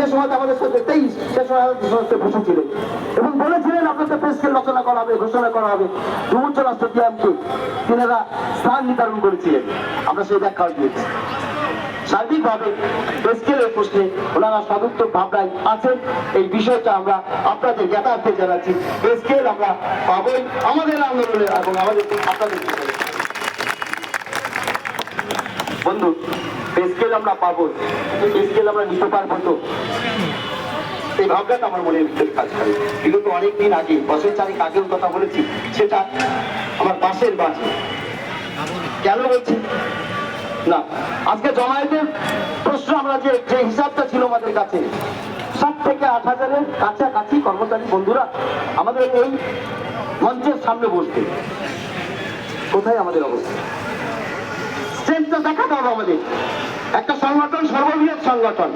সে সময় আমাদের সাথে তেইশ, সে সময় আমাদের বসেছিলেন এবং বলেছিলেন, আপনাদের প্রেসকে রচনা করা হবে, ঘোষণা করা হবে। ডুমুর রাষ্ট্রটিয়ামকে তিনারা স্থান নির্ধারণ করেছিলেন। আমরা সেই ব্যাখ্যাও দিয়েছি। সার্বিকভাবে স্কেলের প্রশ্নে ওনারা ভাবনায় আছেন। এই বিষয়টা আমরা আপনাদের জ্ঞাতার্থে জানাচ্ছি। স্কেল আমরা পাবই আমাদের আন্দোলনে এবং আমাদের আপনাদের বন্ধু স্কেল আমরা পাবো স্কেল আমরা নিতে পারব তো। এই ভাবনাটা আমার মনের ভিতরে কাজ করে বিগত অনেকদিন আগে, বছর চারিক আগেও কথা বলেছি, সেটা আমার পাশের বাড়ি। কেন বলছি? না, আজকে জমায়েতের প্রশ্ন আমরা যে যে হিসাবটা ছিল আমাদের কাছে সাত থেকে আট হাজারের কাছাকাছি কর্মচারী বন্ধুরা আমাদের এই মঞ্চের সামনে বসবে। কোথায় আমাদের অবস্থা? আমাদের একটা সংগঠন সর্ববৃহৎ সংগঠন।